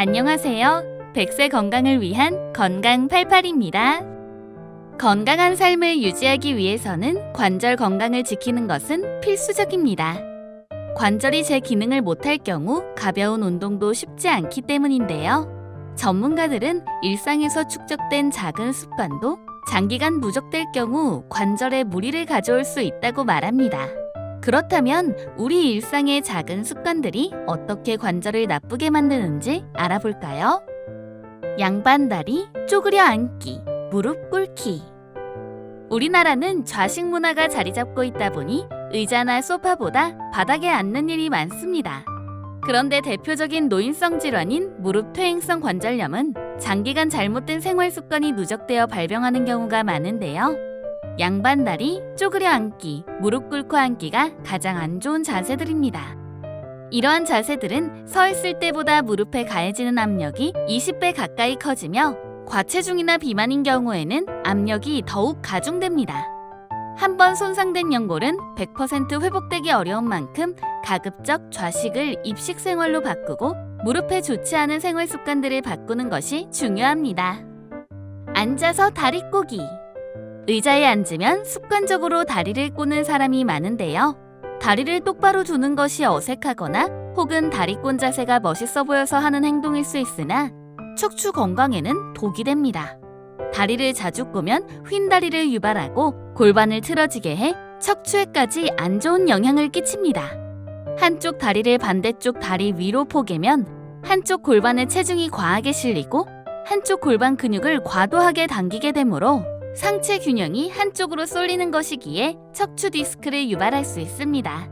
안녕하세요. 100세 건강을 위한 건강 88입니다. 건강한 삶을 유지하기 위해서는 관절 건강을 지키는 것은 필수적입니다. 관절이 제 기능을 못할 경우 가벼운 운동도 쉽지 않기 때문인데요. 전문가들은 일상에서 축적된 작은 습관도 장기간 누적될 경우 관절에 무리를 가져올 수 있다고 말합니다. 그렇다면 우리 일상의 작은 습관들이 어떻게 관절을 나쁘게 만드는지 알아볼까요? 양반다리, 쪼그려 앉기, 무릎 꿇기. 우리나라는 좌식 문화가 자리 잡고 있다 보니 의자나 소파보다 바닥에 앉는 일이 많습니다. 그런데 대표적인 노인성 질환인 무릎 퇴행성 관절염은 장기간 잘못된 생활 습관이 누적되어 발병하는 경우가 많은데요. 양반다리, 쪼그려 앉기, 무릎 꿇고 앉기가 가장 안 좋은 자세들입니다. 이러한 자세들은 서 있을 때보다 무릎에 가해지는 압력이 20배 가까이 커지며 과체중이나 비만인 경우에는 압력이 더욱 가중됩니다. 한번 손상된 연골은 100% 회복되기 어려운 만큼 가급적 좌식을 입식 생활로 바꾸고 무릎에 좋지 않은 생활 습관들을 바꾸는 것이 중요합니다. 앉아서 다리 꼬기. 의자에 앉으면 습관적으로 다리를 꼬는 사람이 많은데요. 다리를 똑바로 두는 것이 어색하거나 혹은 다리 꼰 자세가 멋있어 보여서 하는 행동일 수 있으나 척추 건강에는 독이 됩니다. 다리를 자주 꼬면 휜 다리를 유발하고 골반을 틀어지게 해 척추에까지 안 좋은 영향을 끼칩니다. 한쪽 다리를 반대쪽 다리 위로 포개면 한쪽 골반에 체중이 과하게 실리고 한쪽 골반 근육을 과도하게 당기게 되므로 상체 균형이 한쪽으로 쏠리는 것이기에 척추 디스크를 유발할 수 있습니다.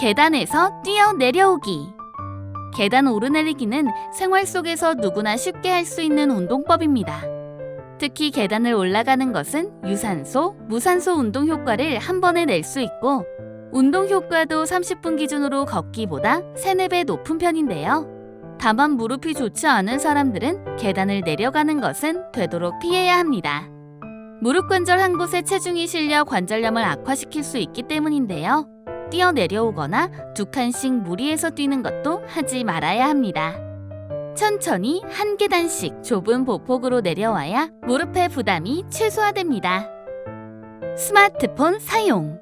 계단에서 뛰어 내려오기. 계단 오르내리기는 생활 속에서 누구나 쉽게 할 수 있는 운동법입니다. 특히 계단을 올라가는 것은 유산소, 무산소 운동 효과를 한 번에 낼 수 있고 운동 효과도 30분 기준으로 걷기보다 3, 4배 높은 편인데요. 다만 무릎이 좋지 않은 사람들은 계단을 내려가는 것은 되도록 피해야 합니다. 무릎 관절 한 곳에 체중이 실려 관절염을 악화시킬 수 있기 때문인데요. 뛰어 내려오거나 두 칸씩 무리해서 뛰는 것도 하지 말아야 합니다. 천천히 한 계단씩 좁은 보폭으로 내려와야 무릎의 부담이 최소화됩니다. 스마트폰 사용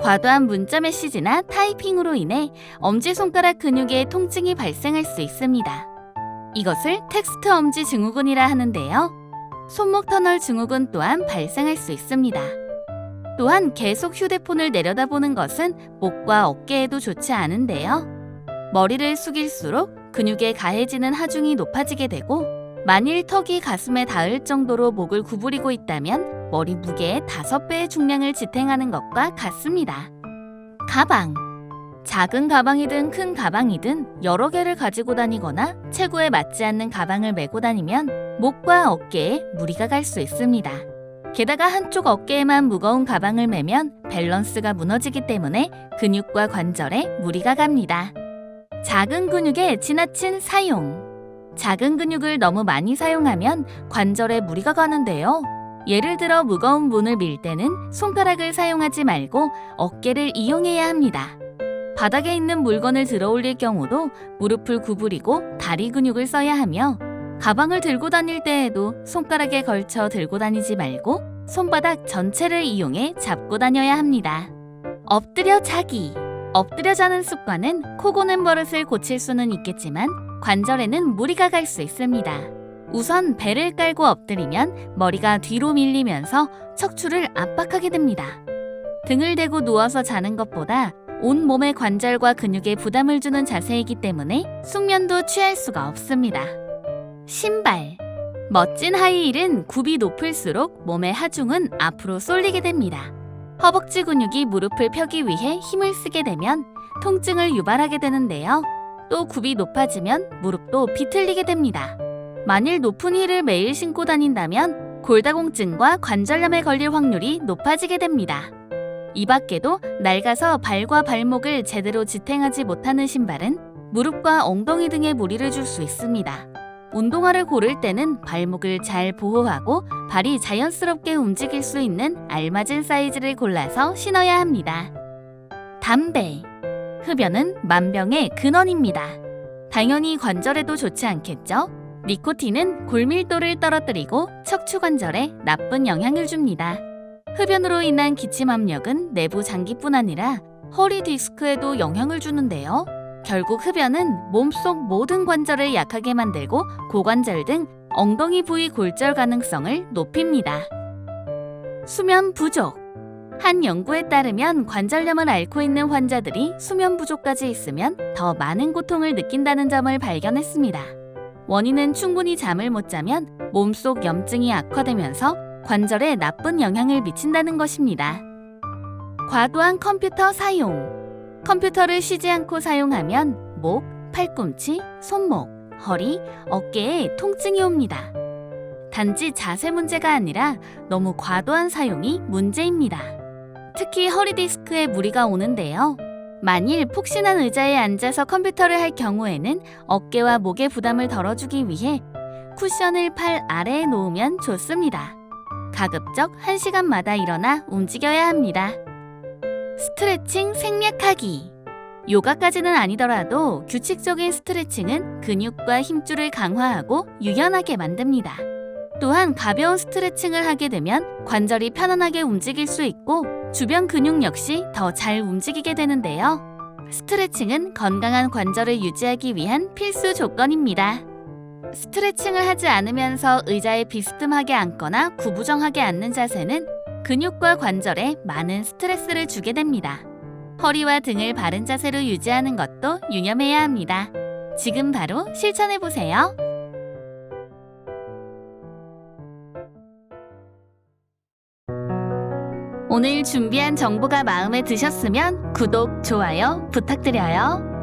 과도한 문자 메시지나 타이핑으로 인해 엄지손가락 근육에 통증이 발생할 수 있습니다. 이것을 텍스트 엄지 증후군이라 하는데요. 손목 터널 증후군 또한 발생할 수 있습니다. 또한 계속 휴대폰을 내려다보는 것은 목과 어깨에도 좋지 않은데요. 머리를 숙일수록 근육에 가해지는 하중이 높아지게 되고 만일 턱이 가슴에 닿을 정도로 목을 구부리고 있다면 머리 무게의 5배의 중량을 지탱하는 것과 같습니다. 가방. 작은 가방이든 큰 가방이든 여러 개를 가지고 다니거나 체구에 맞지 않는 가방을 메고 다니면 목과 어깨에 무리가 갈 수 있습니다. 게다가 한쪽 어깨에만 무거운 가방을 메면 밸런스가 무너지기 때문에 근육과 관절에 무리가 갑니다. 작은 근육의 지나친 사용. 작은 근육을 너무 많이 사용하면 관절에 무리가 가는데요. 예를 들어 무거운 문을 밀 때는 손가락을 사용하지 말고 어깨를 이용해야 합니다. 바닥에 있는 물건을 들어 올릴 경우도 무릎을 구부리고 다리 근육을 써야 하며 가방을 들고 다닐 때에도 손가락에 걸쳐 들고 다니지 말고 손바닥 전체를 이용해 잡고 다녀야 합니다. 엎드려 자기. 엎드려 자는 습관은 코 고는 버릇을 고칠 수는 있겠지만 관절에는 무리가 갈 수 있습니다. 우선 배를 깔고 엎드리면 머리가 뒤로 밀리면서 척추를 압박하게 됩니다. 등을 대고 누워서 자는 것보다 온 몸의 관절과 근육에 부담을 주는 자세이기 때문에 숙면도 취할 수가 없습니다. 신발. 멋진 하이힐은 굽이 높을수록 몸의 하중은 앞으로 쏠리게 됩니다. 허벅지 근육이 무릎을 펴기 위해 힘을 쓰게 되면 통증을 유발하게 되는데요. 또 굽이 높아지면 무릎도 비틀리게 됩니다. 만일 높은 힐을 매일 신고 다닌다면 골다공증과 관절염에 걸릴 확률이 높아지게 됩니다. 이 밖에도 낡아서 발과 발목을 제대로 지탱하지 못하는 신발은 무릎과 엉덩이 등에 무리를 줄 수 있습니다. 운동화를 고를 때는 발목을 잘 보호하고 발이 자연스럽게 움직일 수 있는 알맞은 사이즈를 골라서 신어야 합니다. 담배. 흡연은 만병의 근원입니다. 당연히 관절에도 좋지 않겠죠? 니코틴은 골밀도를 떨어뜨리고 척추 관절에 나쁜 영향을 줍니다. 흡연으로 인한 기침 압력은 내부 장기뿐 아니라 허리 디스크에도 영향을 주는데요. 결국 흡연은 몸속 모든 관절을 약하게 만들고 고관절 등 엉덩이 부위 골절 가능성을 높입니다. 수면 부족. 한 연구에 따르면 관절염을 앓고 있는 환자들이 수면 부족까지 있으면 더 많은 고통을 느낀다는 점을 발견했습니다. 원인은 충분히 잠을 못 자면 몸속 염증이 악화되면서 관절에 나쁜 영향을 미친다는 것입니다. 과도한 컴퓨터 사용. 컴퓨터를 쉬지 않고 사용하면 목, 팔꿈치, 손목, 허리, 어깨에 통증이 옵니다. 단지 자세 문제가 아니라 너무 과도한 사용이 문제입니다. 특히 허리 디스크에 무리가 오는데요. 만일 폭신한 의자에 앉아서 컴퓨터를 할 경우에는 어깨와 목의 부담을 덜어주기 위해 쿠션을 팔 아래에 놓으면 좋습니다. 가급적 1시간마다 일어나 움직여야 합니다. 스트레칭 생략하기. 요가까지는 아니더라도 규칙적인 스트레칭은 근육과 힘줄을 강화하고 유연하게 만듭니다. 또한 가벼운 스트레칭을 하게 되면 관절이 편안하게 움직일 수 있고 주변 근육 역시 더 잘 움직이게 되는데요. 스트레칭은 건강한 관절을 유지하기 위한 필수 조건입니다. 스트레칭을 하지 않으면서 의자에 비스듬하게 앉거나 구부정하게 앉는 자세는 근육과 관절에 많은 스트레스를 주게 됩니다. 허리와 등을 바른 자세로 유지하는 것도 유념해야 합니다. 지금 바로 실천해 보세요. 오늘 준비한 정보가 마음에 드셨으면 구독, 좋아요 부탁드려요.